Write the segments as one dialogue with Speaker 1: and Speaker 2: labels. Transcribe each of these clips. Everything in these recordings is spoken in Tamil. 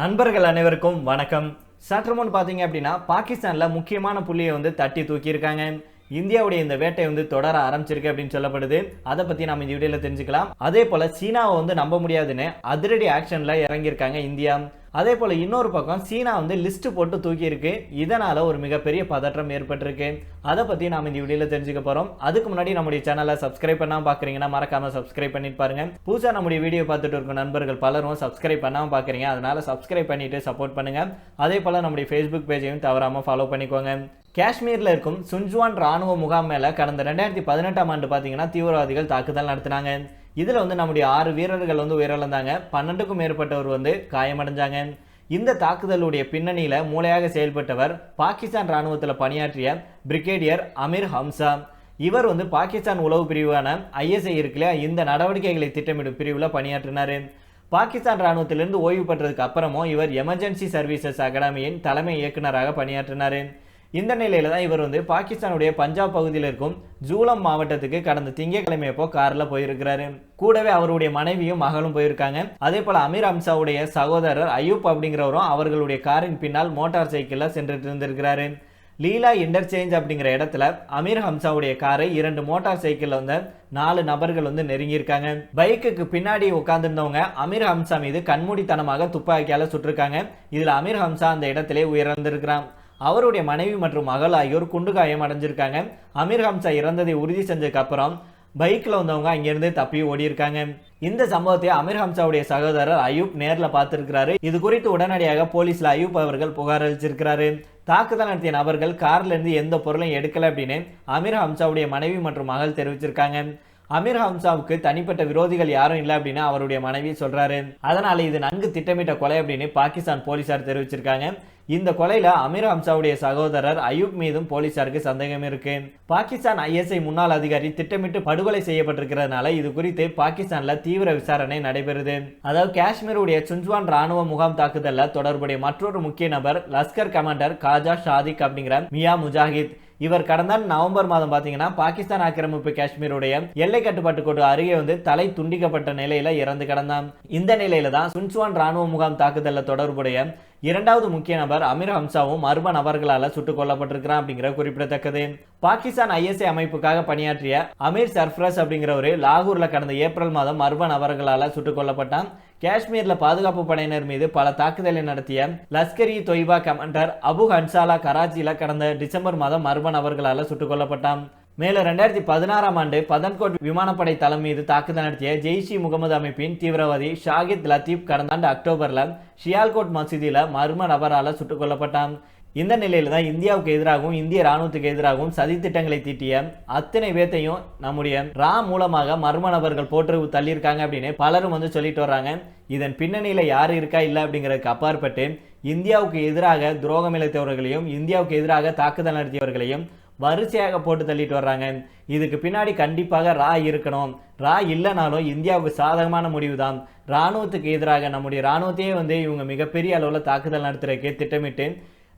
Speaker 1: நண்பர்கள் அனைவருக்கும் வணக்கம். சற்று முன் பார்த்தீங்க அப்படின்னா பாகிஸ்தானில் முக்கியமான புள்ளியை வந்து தட்டி தூக்கியிருக்காங்க. இந்தியாவுடைய இந்த வேட்டை வந்து தொடர ஆரம்பிச்சிருக்கு அப்படின்னு சொல்லப்படுது. அதை பற்றி நம்ம இந்த வீடியோவில் தெரிஞ்சுக்கலாம். அதே போல் சீனாவை வந்து நம்ப முடியாதுன்னு அதிரடி ஆக்ஷனில் இறங்கியிருக்காங்க இந்தியா. அதே போல் இன்னொரு பக்கம் சீனா வந்து லிஸ்ட் போட்டு தூக்கியிருக்கு. இதனால் ஒரு மிகப்பெரிய பதற்றம் ஏற்பட்டிருக்கு. அதை பற்றி நாம் இந்த வீடியோவில் தெரிஞ்சுக்க போகிறோம் அதுக்கு முன்னாடி நம்முடைய சேனலை சப்ஸ்கிரைப் பண்ணாமல் பார்க்குறீங்கன்னா மறக்காமல் சப்ஸ்கிரைப் பண்ணிட்டு பாருங்க. புதுசாக நம்முடைய வீடியோ பார்த்துட்டு இருக்க நண்பர்கள் பலரும் சப்ஸ்கிரைப் பண்ணாமல் பார்க்குறீங்க அதனால சப்ஸ்கிரைப் பண்ணிட்டு சப்போர்ட் பண்ணுங்க. அதே போல் நம்முடைய ஃபேஸ்புக் பேஜையும் தவறாமல் ஃபாலோ பண்ணிக்கோங்க. காஷ்மீரில் இருக்கும் சுன்ஜுவான் ராணுவ முகாம் மேலே கடந்த ரெண்டாயிரத்தி பதினெட்டாம் ஆண்டு பார்த்தீங்கன்னா தீவிரவாதிகள் தாக்குதல் நடத்தினாங்க. இதில் வந்து நம்முடைய ஆறு வீரர்கள் வந்து உயிரிழந்தாங்க. பன்னெண்டுக்கும் மேற்பட்டவர் வந்து காயமடைஞ்சாங்க. இந்த தாக்குதலுடைய பின்னணியில் மூளையாக செயல்பட்டவர் பாகிஸ்தான் ராணுவத்தில் பணியாற்றிய பிரிகேடியர் அமீர் ஹம்சா. இவர் வந்து பாகிஸ்தான் உளவு பிரிவான ஐஎஸ்ஐ இருக்குல்ல இந்த நடவடிக்கைகளை திட்டமிடும் பிரிவில் பணியாற்றினார். பாகிஸ்தான் ராணுவத்திலிருந்து ஓய்வு பெற்றதுக்கு அப்புறமும் இவர் எமர்ஜென்சி சர்வீசஸ் அகாடமியின் தலைமை இயக்குநராக பணியாற்றினார். இந்த நிலையில் தான் இவர் வந்து பாகிஸ்தானுடைய பஞ்சாப் பகுதியில் இருக்கும் ஜூலம் மாவட்டத்துக்கு கடந்த திங்கட்கிழமை அப்போ காரில் போயிருக்கிறாரு. கூடவே அவருடைய மனைவியும் மகளும் போயிருக்காங்க. அதே போல் அமீர் அம்சாவுடைய சகோதரர் அயூப் அப்படிங்கிறவரும் அவர்களுடைய காரின் பின்னால் மோட்டார் சைக்கிளில் சென்றுட்டு இருந்திருக்கிறாரு. லீலா இன்டர்சேஞ்ச் அப்படிங்கிற இடத்துல அமீர் ஹம்சாவுடைய காரை இரண்டு மோட்டார் சைக்கிளில் வந்து நாலு நபர்கள் வந்து நெருங்கியிருக்காங்க. பைக்குக்கு பின்னாடி உட்காந்துருந்தவங்க அமீர் ஹம்சா மீது கண்மூடித்தனமாக துப்பாக்கியால் சுட்டிருக்காங்க. இதில் அமீர் ஹம்சா அந்த இடத்திலே உயர்ந்திருக்கிறான். அவருடைய மனைவி மற்றும் மகள் ஆகியோர் குண்டு காயம் அடைஞ்சிருக்காங்க. அமீர் ஹம்சா இறந்ததை உறுதி செஞ்சதுக்கு அப்புறம் பைக்கில் வந்தவங்க அங்கேருந்து தப்பி ஓடி இருக்காங்க இந்த சம்பவத்தை அமீர் ஹம்சாவுடைய சகோதரர் அயூப் நேரில் பார்த்துருக்கிறாரு. இது குறித்து உடனடியாக போலீஸில் அயூப் அவர்கள் புகார் அளிச்சிருக்கிறாரு. தாக்குதல் நடத்திய நபர்கள் கார்லேருந்து எந்த பொருளையும் எடுக்கல அப்படின்னு அமீர் ஹம்சாவுடைய மனைவி மற்றும் மகள் தெரிவிச்சிருக்காங்க. அமீர் ஹம்சாவுக்கு தனிப்பட்ட விரோதிகள் யாரும் இல்லை அப்படின்னு அவருடைய மனைவி சொல்றாரு. அதனால இது நன்கு திட்டமிட்ட கொலை அப்படின்னு பாகிஸ்தான் போலீசார் தெரிவிச்சிருக்காங்க. இந்த கொலையில் அமீர் ஹம்சாவுடைய சகோதரர் அயூப் மீதும் போலீசாருக்கு சந்தேகம் இருக்கு. பாகிஸ்தான் ஐஎஸ்ஐ முன்னாள் அதிகாரி திட்டமிட்டு படுகொலை செய்யப்பட்டிருக்கிறதுனால இது குறித்து பாகிஸ்தான்ல தீவிர விசாரணை நடைபெறுது. அதாவது காஷ்மீருடைய சுஞ்சுவான் ராணுவ முகாம் தாக்குதலில் தொடர்புடைய மற்றொரு முக்கிய நபர் லஷ்கர் கமாண்டர் காஜா ஷாதிக் அப்படிங்கிற மியா முஜாஹித். இவர் கடந்த நவம்பர் மாதம் பார்த்தீங்கன்னா பாகிஸ்தான் ஆக்கிரமிப்பு காஷ்மீருடைய எல்லை கட்டுப்பாட்டு கோடு அருகே வந்து தலை துண்டிக்கப்பட்ட நிலையில இறந்து கிடந்தான். இந்த நிலையில தான் சுன்சுவான் ராணுவ முகாம் தாக்குதலில் தொடர்புடைய இரண்டாவது முக்கிய நபர் அமீர் ஹம்சாவும் மர்ம நபர்களால் சுட்டுக் கொல்லப்பட்டிருக்கிறான் அப்படிங்கிற குறிப்பிடத்தக்கது. பாகிஸ்தான் ஐஎஸ்ஐ அமைப்புக்காக பணியாற்றிய அமீர் சர்ஃப்ரஸ் அப்படிங்கிறவரு லாகூர்ல கடந்த ஏப்ரல் மாதம் மர்ம நபர்களால் சுட்டுக் கொல்லப்பட்டான். காஷ்மீரில் பாதுகாப்பு படையினர் மீது பல தாக்குதலை நடத்திய லஷ்கர் இ தொய்பா கமாண்டர் அபு ஹன்சாலா கராச்சியில் கடந்த டிசம்பர் மாதம் மர்ம நபர்களால் சுட்டுக் கொல்லப்பட்டான். மேலும் ரெண்டாயிரத்தி பதினாறாம் ஆண்டு பதன்கோட் விமானப்படை தளம் மீது தாக்குதல் நடத்திய ஜெய்ஷி முகமது அமைப்பின் தீவிரவாதி ஷாகித் லத்தீப் கடந்த ஆண்டு அக்டோபரில் ஷியால்கோட் மசூதியில் மர்ம நபரால் சுட்டுக் கொல்லப்பட்டான். இந்த நிலையில் தான் இந்தியாவுக்கு எதிராகவும் இந்திய ராணுவத்துக்கு எதிராகவும் சதி திட்டங்களை தீட்டிய அத்தனை பேத்தையும் நம்முடைய ரா மூலமாக மர்ம நபர்கள் போட்டு தள்ளியிருக்காங்க அப்படின்னு பலரும் வந்து சொல்லிட்டு வர்றாங்க. இதன் பின்னணியில் யார் இருக்கா இல்லை அப்படிங்கிறதுக்கு அப்பாற்பட்டு இந்தியாவுக்கு எதிராக துரோகம் இழைத்தவர்களையும் இந்தியாவுக்கு எதிராக தாக்குதல் நடத்தியவர்களையும் வரிசையாக போட்டு தள்ளிட்டு வர்றாங்க. இதுக்கு பின்னாடி கண்டிப்பாக ரா இருக்கணும். ரா இல்லைனாலும் இந்தியாவுக்கு சாதகமான முடிவு தான் இராணுவத்துக்கு எதிராக நம்முடைய இராணுவத்தையே வந்து இவங்க மிகப்பெரிய அளவில் தாக்குதல் நடத்துறதுக்கு திட்டமிட்டு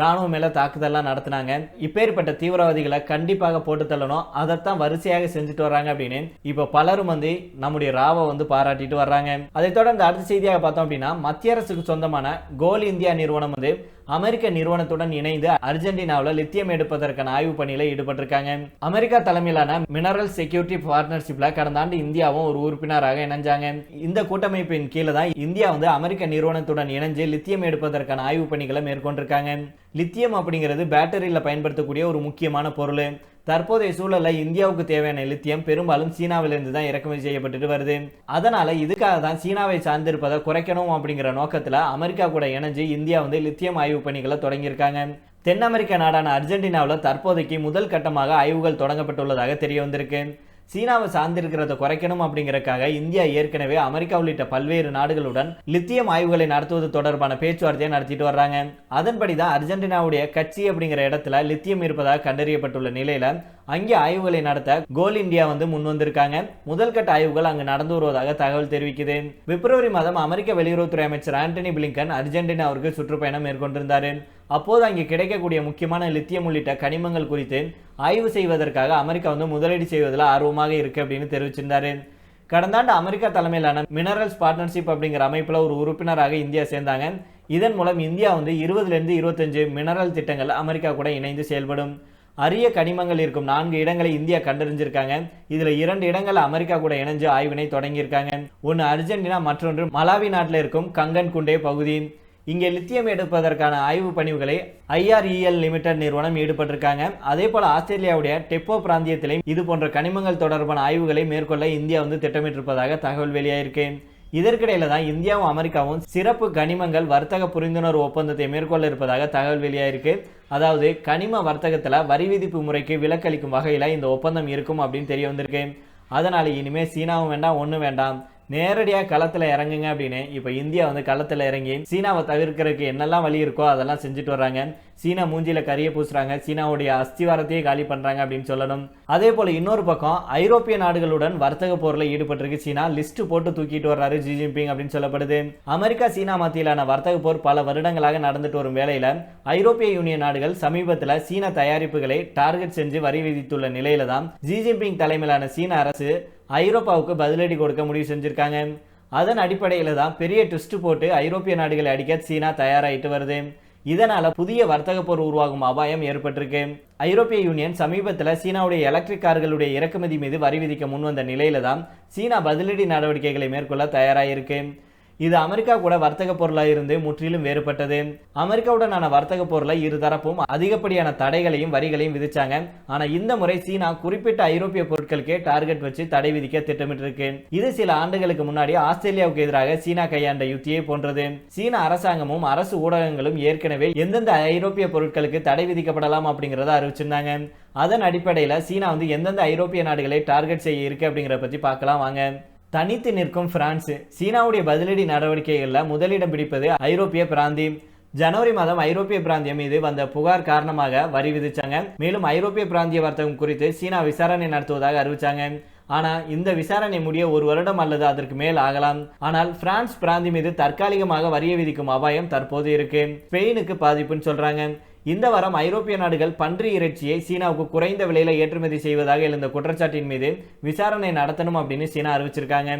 Speaker 1: ராணுவம் மேலே தாக்குதல்லாம் நடத்தினாங்க. இப்பேற்பட்ட தீவிரவாதிகளை கண்டிப்பாக போட்டு தள்ளணும். அதைத்தான் வரிசையாக செஞ்சுட்டு வராங்க அப்படின்னு இப்போ பலரும் வந்து நம்முடைய ராவை வந்து பாராட்டிட்டு வர்றாங்க. அதை தொடர்ந்து அடுத்த செய்தியாக பார்த்தோம் அப்படின்னா மத்திய அரசுக்கு சொந்தமான கோல் இந்தியா நிறுவனம் வந்து அமெரிக்க நிறுவனத்துடன் இணைந்து அர்ஜென்டினாவில் லித்தியம் எடுப்பதற்கான ஆய்வு பணியில் ஈடுபட்டிருக்காங்க. அமெரிக்கா தலைமையிலான மினரல் செக்யூரிட்டி பார்ட்னர்ஷிப்ல கடந்த ஆண்டு இந்தியாவும் ஒரு உறுப்பினராக இணைஞ்சாங்க. இந்த கூட்டமைப்பின் கீழே தான் இந்தியா வந்து அமெரிக்க நிறுவனத்துடன் இணைஞ்சு லித்தியம் எடுப்பதற்கான ஆய்வு பணிகளை மேற்கொண்டிருக்காங்க. லித்தியம் அப்படிங்கிறது பேட்டரியில் பயன்படுத்தக்கூடிய ஒரு முக்கியமான பொருள். தற்போதைய சூழலில் இந்தியாவுக்கு தேவையான லித்தியம் பெரும்பாலும் சீனாவிலிருந்து தான் இறக்குமதி செய்யப்பட்டுட்டு வருது. அதனால இதுக்காக தான் சீனாவை சார்ந்திருப்பதை குறைக்கணும் அப்படிங்கிற நோக்கத்தில் அமெரிக்கா கூட இணைஞ்சு இந்தியா வந்து லித்தியம் ஆய்வு பணிகளை தொடங்கியிருக்காங்க. தென் அமெரிக்க நாடான அர்ஜென்டினாவில் தற்போதைக்கு முதல் கட்டமாக ஆய்வுகள் தொடங்கப்பட்டுள்ளதாக தெரிய வந்திருக்கு. சீனாவை சார்ந்திருக்கிறத குறைக்கணும் அப்படிங்கிறக்காக இந்தியா ஏற்கனவே அமெரிக்கா உள்ளிட்ட பல்வேறு நாடுகளுடன் லித்தியம் ஆய்வுகளை நடத்துவது தொடர்பான பேச்சுவார்த்தையை நடத்திட்டு வர்றாங்க. அதன்படி தான் அர்ஜென்டினாவுடைய கட்சி அப்படிங்கிற இடத்துல லித்தியம் இருப்பதாக கண்டறியப்பட்டுள்ள நிலையில அங்கே ஆய்வுகளை நடத்த கோல் இந்தியா வந்து முன் வந்திருக்காங்க. முதல் கட்ட ஆய்வுகள் அங்கு நடந்து வருவதாக தகவல் தெரிவிக்குது. பிப்ரவரி மாதம் அமெரிக்க வெளியுறவுத்துறை அமைச்சர் ஆண்டனி பிளிங்கன் அர்ஜென்டினாவிற்கு சுற்றுப்பயணம் மேற்கொண்டிருந்தார். அப்போது அங்கே கிடைக்கக்கூடிய முக்கியமான லித்தியம் உள்ளிட்ட கனிமங்கள் குறித்து ஆய்வு செய்வதற்காக அமெரிக்கா வந்து முதலீடு செய்வதில் ஆர்வமாக இருக்கு அப்படின்னு தெரிவிச்சிருந்தாரு. கடந்த ஆண்டு அமெரிக்கா தலைமையிலான மினரல்ஸ் பார்ட்னர்ஷிப் அப்படிங்கிற அமைப்பில் ஒரு உறுப்பினராக இந்தியா சேர்ந்தாங்க. இதன் மூலம் இந்தியா வந்து இருபதுலேருந்து இருபத்தஞ்சு மினரல் திட்டங்கள் அமெரிக்கா கூட இணைந்து செயல்படும். அரிய கனிமங்கள் இருக்கும் நான்கு இடங்களை இந்தியா கண்டறிஞ்சிருக்காங்க. இதில் இரண்டு இடங்கள் அமெரிக்கா கூட இணைஞ்சு ஆய்வினை தொடங்கியிருக்காங்க. ஒன்று அர்ஜென்டினா மற்றொன்று மலாவி நாட்டில் இருக்கும் கங்கன் குண்டே பகுதி. இங்கே லித்தியம் எடுப்பதற்கான ஆய்வு பணிவுகளை ஐஆர்இஎல் லிமிடெட் நிறுவனம் ஈடுபட்டிருக்காங்க. அதே போல ஆஸ்திரேலியாவுடைய டெப்போ பிராந்தியத்திலையும் இது போன்ற கனிமங்கள் தொடர்பான ஆய்வுகளை மேற்கொள்ள இந்தியா வந்து திட்டமிட்டிருப்பதாக தகவல் வெளியாயிருக்கு. இதற்கிடையில தான் இந்தியாவும் அமெரிக்காவும் சிறப்பு கனிமங்கள் வர்த்தக புரிந்துணர்வு ஒப்பந்தத்தை மேற்கொள்ள இருப்பதாக தகவல் வெளியாயிருக்கு. அதாவது கனிம வர்த்தகத்தில் வரி விதிப்பு முறைக்கு விலக்களிக்கும் வகையில் இந்த ஒப்பந்தம் இருக்கும் அப்படின்னு தெரிய வந்திருக்கு. அதனால இனிமேல் சீனாவும் வேண்டாம் ஒன்றும் வேண்டாம். நேரடியாக களத்தில் இறங்குங்க அப்படின்னு. இப்போ இந்தியா வந்து களத்தில் இறங்கி சீனாவை தவிர்க்கிறதுக்கு என்னெல்லாம் வழி இருக்கோ அதெல்லாம் செஞ்சுட்டு வராங்க சீனா மூஞ்சியில் கரிய பூசுறாங்க. சீனாவுடைய அஸ்திவாரத்தையே காலி பண்றாங்க அப்படின்னு சொல்லணும். அதே போல இன்னொரு பக்கம் ஐரோப்பிய நாடுகளுடன் வர்த்தக போரில் ஈடுபட்டிருக்கு சீனா. லிஸ்ட் போட்டு தூக்கிட்டு வர்றாரு ஜி ஜின்பிங் அப்படின்னு சொல்லப்படுது. அமெரிக்கா சீனா மத்தியிலான வர்த்தக போர் பல வருடங்களாக நடந்துட்டு வரும் வேளையில ஐரோப்பிய யூனியன் நாடுகள் சமீபத்தில் சீன தயாரிப்புகளை டார்கெட் செஞ்சு வரி விதித்துள்ள நிலையில தான் ஜி ஜின்பிங் தலைமையிலான சீன அரசு ஐரோப்பாவுக்கு பதிலடி கொடுக்க முடிவு செஞ்சுருக்காங்க. அதன் அடிப்படையில் தான் பெரிய ட்விஸ்ட் போட்டு ஐரோப்பிய நாடுகளை அடிக்க சீனா தயாராகிட்டு வருது. இதனால் புதிய வர்த்தக போர் உருவாகும் அபாயம் ஏற்பட்டிருக்கு. ஐரோப்பிய யூனியன் சமீபத்தில் சீனாவுடைய எலக்ட்ரிக் கார்களுடைய இறக்குமதி மீது வரி விதிக்க முன்வந்த நிலையில தான் சீனா பதிலடி நடவடிக்கைகளை மேற்கொள்ள தயாராகிருக்கு இது அமெரிக்கா கூட வர்த்தக பொருளாக இருந்து முற்றிலும் வேறுபட்டது. அமெரிக்காவுடனான வர்த்தக பொருளை இரு தரப்பும் அதிகப்படியான தடைகளையும் வரிகளையும் விதிச்சாங்க. ஆனா இந்த முறை சீனா குறிப்பிட்ட ஐரோப்பிய பொருட்களுக்கே டார்கெட் வச்சு தடை விதிக்க திட்டமிட்டிருக்கு. இது சில ஆண்டுகளுக்கு முன்னாடி ஆஸ்திரேலியாவுக்கு எதிராக சீனா கையாண்ட யுத்தியை போன்றது. சீன அரசாங்கமும் அரசு ஊடகங்களும் ஏற்கனவே எந்தெந்த ஐரோப்பிய பொருட்களுக்கு தடை விதிக்கப்படலாம் அப்படிங்கறத அறிவிச்சிருந்தாங்க. அதன் அடிப்படையில் சீனா வந்து எந்தெந்த ஐரோப்பிய நாடுகளை டார்கெட் செய்ய இருக்கு அப்படிங்கிறத பத்தி பார்க்கலாம் வாங்க. தனித்து நிற்கும் பிரான்ஸ் சீனாவுடைய பதிலடி நடவடிக்கைகளில் முதலிடம் பிடிப்பது ஐரோப்பிய பிராந்தியம் ஜனவரி மாதம் ஐரோப்பிய பிராந்தியம் மீது வந்த புகார் காரணமாக வரி விதிச்சாங்க. மேலும் ஐரோப்பிய பிராந்திய வர்த்தகம் குறித்து சீனா விசாரணை நடத்துவதாக அறிவிச்சாங்க. ஆனால் இந்த விசாரணை முடிய ஒரு வருடம் அல்லது அதற்கு மேல் ஆகலாம். ஆனால் பிரான்ஸ் பிராந்தி மீது தற்காலிகமாக வரியை விதிக்கும் அபாயம் தற்போது இருக்கு. ஸ்பெயினுக்கு பாதிப்புன்னு சொல்றாங்க. இந்த வாரம் ஐரோப்பிய நாடுகள் பன்றி இறைச்சியை சீனாவுக்கு குறைந்த விலையில ஏற்றுமதி செய்வதாக எழுந்த குற்றச்சாட்டின் மீது விசாரணை நடத்தணும் அப்படின்னு சீனா அறிவிச்சிருக்காங்க.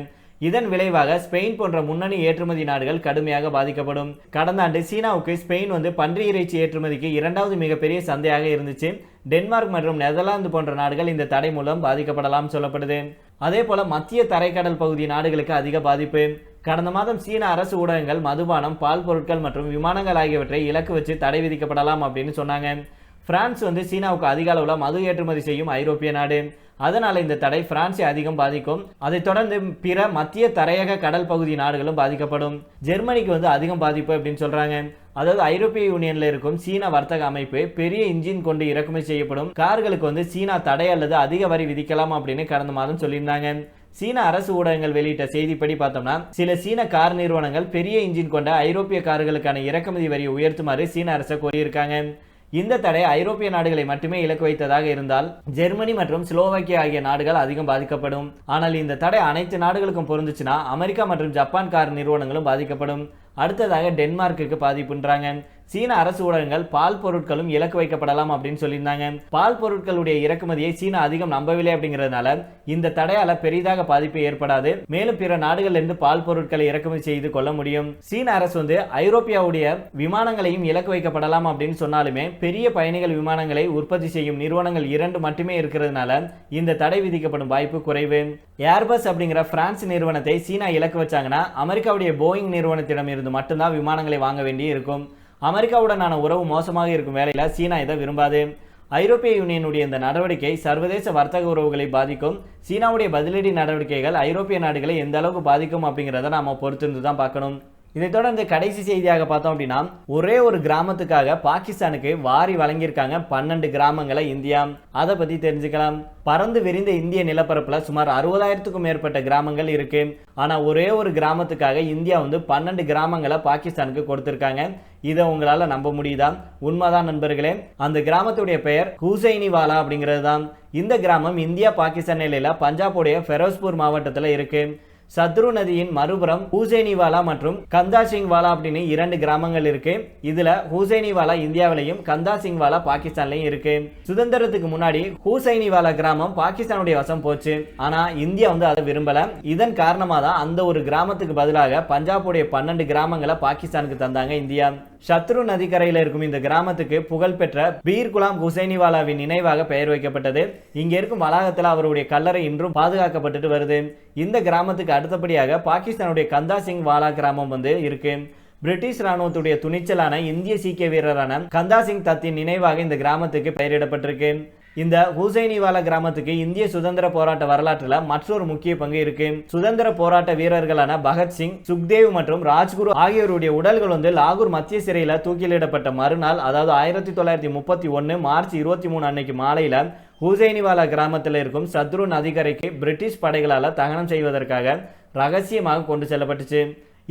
Speaker 1: இதன் விளைவாக ஸ்பெயின் போன்ற முன்னணி ஏற்றுமதி நாடுகள் கடுமையாக பாதிக்கப்படும். கடந்த ஆண்டு சீனாவுக்கு ஸ்பெயின் வந்து பன்றி இறைச்சி ஏற்றுமதிக்கு இரண்டாவது மிகப்பெரிய சந்தையாக இருந்துச்சு. டென்மார்க் மற்றும் நெதர்லாந்து போன்ற நாடுகள் இந்த தடை மூலம் பாதிக்கப்படலாம் சொல்லப்படுது. அதே போல மத்திய தரைக்கடல் பகுதி நாடுகளுக்கு அதிக பாதிப்பு. கடந்த மாதம் சீன அரசு ஊடகங்கள் மதுபானம் பால் பொருட்கள் மற்றும் விமானங்கள் ஆகியவற்றை இலக்கு வச்சு தடை விதிக்கப்படலாம் அப்படின்னு சொன்னாங்க. பிரான்ஸ் வந்து சீனாவுக்கு அதிக அளவில் மது ஏற்றுமதி செய்யும் ஐரோப்பிய நாடு. அதனால இந்த தடை பிரான்ஸை அதிகம் பாதிக்கும். அதைத் தொடர்ந்து பிற மத்திய தரையக கடல் பகுதி நாடுகளும் பாதிக்கப்படும். ஜெர்மனிக்கு வந்து அதிகம் பாதிப்பு அப்படின்னு சொல்றாங்க. அதாவது ஐரோப்பிய யூனியன்ல இருக்கும் சீன வர்த்தக அமைப்பு பெரிய இன்ஜின் கொண்டு இறக்குமதி செய்யப்படும். கார்களுக்கு வந்து சீனா தடை அல்லது அதிக வரி விதிக்கலாம் அப்படின்னு கடந்த மாதம் சொல்லியிருந்தாங்க. சீன அரசு ஊடகங்கள் வெளியிட்ட செய்திப்படி பார்த்தோம்னா சில சீன கார் நிறுவனங்கள் பெரிய இன்ஜின் கொண்ட ஐரோப்பிய கார்களுக்கான இறக்குமதி வரியை உயர்த்துமாறு சீன அரசை கோரியிருக்காங்க. இந்த தடை ஐரோப்பிய நாடுகளை மட்டுமே இலக்கு வைத்ததாக இருந்தால் ஜெர்மனி மற்றும் ஸ்லோவாக்கியா ஆகிய நாடுகள் அதிகம் பாதிக்கப்படும். ஆனால் இந்த தடை அனைத்து நாடுகளுக்கும் பொருந்துச்சுன்னா அமெரிக்கா மற்றும் ஜப்பான் கார் நிறுவனங்களும் பாதிக்கப்படும். அடுத்ததாக டென்மார்க்குக்கு பாதிப்புன்றாங்க. சீன அரசு ஊடகங்கள் பால் பொருட்களும் இலக்கு வைக்கப்படலாம் அப்படின்னு சொல்லியிருந்தாங்க. பால் பொருட்களுடைய இறக்குமதியை சீனா அதிகம் நம்பவில்லை அப்படிங்கிறதுனால இந்த தடையால பெரிதாக பாதிப்பு ஏற்படாது. மேலும் பிற நாடுகள்ல இருந்து பால் பொருட்களை இறக்குமதி செய்து கொள்ள முடியும். சீன அரசு வந்து ஐரோப்பியாவுடைய விமானங்களையும் இலக்கு வைக்கப்படலாம் அப்படின்னு சொன்னாலுமே பெரிய பயணிகள் விமானங்களை உற்பத்தி செய்யும் நிறுவனங்கள் இரண்டு மட்டுமே இருக்கிறதுனால இந்த தடை விதிக்கப்படும் வாய்ப்பு குறைவு. ஏர்பஸ் அப்படிங்கிற பிரான்ஸ் நிறுவனத்தை சீனா இலக்கு வச்சாங்கன்னா அமெரிக்காவுடைய போயிங் நிறுவனத்திடம் இருந்து மட்டும்தான் விமானங்களை வாங்க வேண்டி இருக்கும் அமெரிக்காவுடனான உறவு மோசமாக இருக்கும் வேளையில் சீனா இதை விரும்பாது. ஐரோப்பிய யூனியனுடைய இந்த நடவடிக்கை சர்வதேச வர்த்தக உறவுகளை பாதிக்கும். சீனாவுடைய பதிலடி நடவடிக்கைகள் ஐரோப்பிய நாடுகளை எந்த அளவுக்கு பாதிக்கும் அப்படிங்கிறத நாம பொறுத்திருந்து தான் பார்க்கணும். இதை தொடர்ந்து கடைசி செய்தியாக பார்த்தோம் அப்படின்னா ஒரே ஒரு கிராமத்துக்காக பாகிஸ்தானுக்கு வாரி வழங்கியிருக்காங்க பன்னெண்டு கிராமங்களை இந்தியா. அதை பத்தி தெரிஞ்சுக்கலாம். பறந்து விரிந்த இந்திய நிலப்பரப்புல சுமார் அறுபதாயிரத்துக்கும் மேற்பட்ட கிராமங்கள் இருக்கு. ஆனா ஒரே ஒரு கிராமத்துக்காக இந்தியா வந்து பன்னெண்டு கிராமங்களை பாகிஸ்தானுக்கு கொடுத்திருக்காங்க. இதை உங்களால நம்ப முடியுதா? உண்மைதான் நண்பர்களே. அந்த கிராமத்துடைய பெயர் ஹூசைனிவாலா அப்படிங்கிறது தான் இந்த கிராமம் இந்தியா பாகிஸ்தான் எல்லையில பஞ்சாபுடைய ஃபெரோஸ்பூர் மாவட்டத்தில் இருக்கு. சத்ரு நதியின் மறுபுறம் ஹூசேனிவாலா மற்றும் கந்தா சிங்வாலா அப்படின்னு இரண்டு கிராமங்கள் இருக்கு. இதுல ஹூசேனிவாலா இந்தியாவிலையும் கந்தா சிங்வாலா பாகிஸ்தான்லயும் இருக்கு. சுதந்திரத்துக்கு முன்னாடி ஹூசைனிவாலா கிராமம் பாகிஸ்தானுடைய வசம் போச்சு. ஆனா இந்தியா வந்து அதை விரும்பல. இதன் காரணமாக தான் அந்த ஒரு கிராமத்துக்கு பதிலாக பஞ்சாபுடைய பன்னெண்டு கிராமங்களை பாகிஸ்தானுக்கு தந்தாங்க இந்தியா. சத்ரு நதிக்கரையில் இருக்கும் இந்த கிராமத்துக்கு புகழ்பெற்ற பீர் குலாம் ஹுசைனிவாலாவின் நினைவாக பெயர் வைக்கப்பட்டது. இங்கே இருக்கும் வளாகத்தில் அவருடைய கல்லறை இன்றும் பாதுகாக்கப்பட்டுட்டு வருது. இந்த கிராமத்துக்கு அடுத்தபடியாக பாகிஸ்தானுடைய கந்தா சிங் வாலா கிராமம் வந்து இருக்கு. பிரிட்டிஷ் ராணுவத்துடைய துணிச்சலான இந்திய சீக்கிய வீரரான கந்தா சிங் தத்தின் நினைவாக இந்த கிராமத்துக்கு பெயரிடப்பட்டிருக்கு. இந்த ஹூசைனிவாலா கிராமத்துக்கு இந்திய சுதந்திர போராட்ட வரலாற்றில் மற்றொரு முக்கிய பங்கு இருக்கு. சுதந்திர போராட்ட வீரர்களான பகத்சிங் சுக்தேவ் மற்றும் ராஜ்குரு ஆகியோருடைய உடல்கள் வந்து லாகூர் மத்திய சிறையில் தூக்கிலிடப்பட்ட மறுநாள் அதாவது ஆயிரத்தி தொள்ளாயிரத்தி முப்பத்தி ஒன்று மார்ச் இருபத்தி மூணு அன்னைக்கு மாலையில் ஹூசைனிவாலா கிராமத்தில் இருக்கும் சத்ரு நதிக்கரைக்கு பிரிட்டிஷ் படைகளால் தகனம் செய்வதற்காக ரகசியமாக கொண்டு செல்லப்பட்டுச்சு.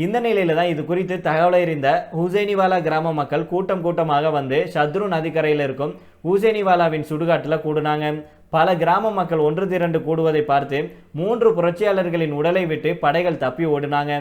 Speaker 1: இந்த நிலையில் தான் இது குறித்து தகவல் அறிந்த ஹூசைனிவாலா கிராம மக்கள் கூட்டம் கூட்டமாக வந்து சத்ரு நதிக்கரையில் இருக்கும் ஹூசைனிவாலாவின் சுடுகாட்டில் கூடுனாங்க. பல கிராம மக்கள் ஒன்று திரண்டு கூடுவதை பார்த்து மூன்று புரட்சியாளர்களின் உடலை விட்டு படைகள் தப்பி ஓடினாங்க.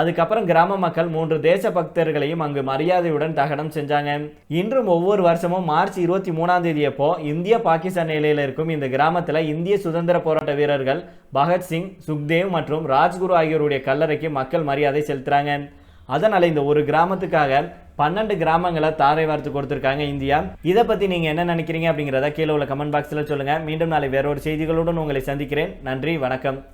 Speaker 1: அதுக்கப்புறம் கிராம மக்கள் மூன்று தேச பக்தர்களையும் அங்கு மரியாதையுடன் தகனம் செஞ்சாங்க. இன்றும் ஒவ்வொரு வருஷமும் மார்ச் இருபத்தி மூணாம் தேதி அப்போ இந்திய பாகிஸ்தான் எல்லையில் இருக்கும் இந்த கிராமத்தில் இந்திய சுதந்திர போராட்ட வீரர்கள் பகத்சிங் சுக்தேவ் மற்றும் ராஜ்குரு ஆகியோருடைய கல்லறைக்கு மக்கள் மரியாதை செலுத்துறாங்க. அதனால இந்த ஒரு கிராமத்துக்காக பன்னெண்டு கிராமங்களை தாரை வார்த்து கொடுத்துருக்காங்க இந்தியா. இதை பத்தி நீங்க என்ன நினைக்கிறீங்க அப்படிங்கிறத கீழே உள்ள கமெண்ட் பாக்ஸ்ல சொல்லுங்க. மீண்டும் நாளை வேறொரு செய்திகளுடன் உங்களை சந்திக்கிறேன். நன்றி வணக்கம்.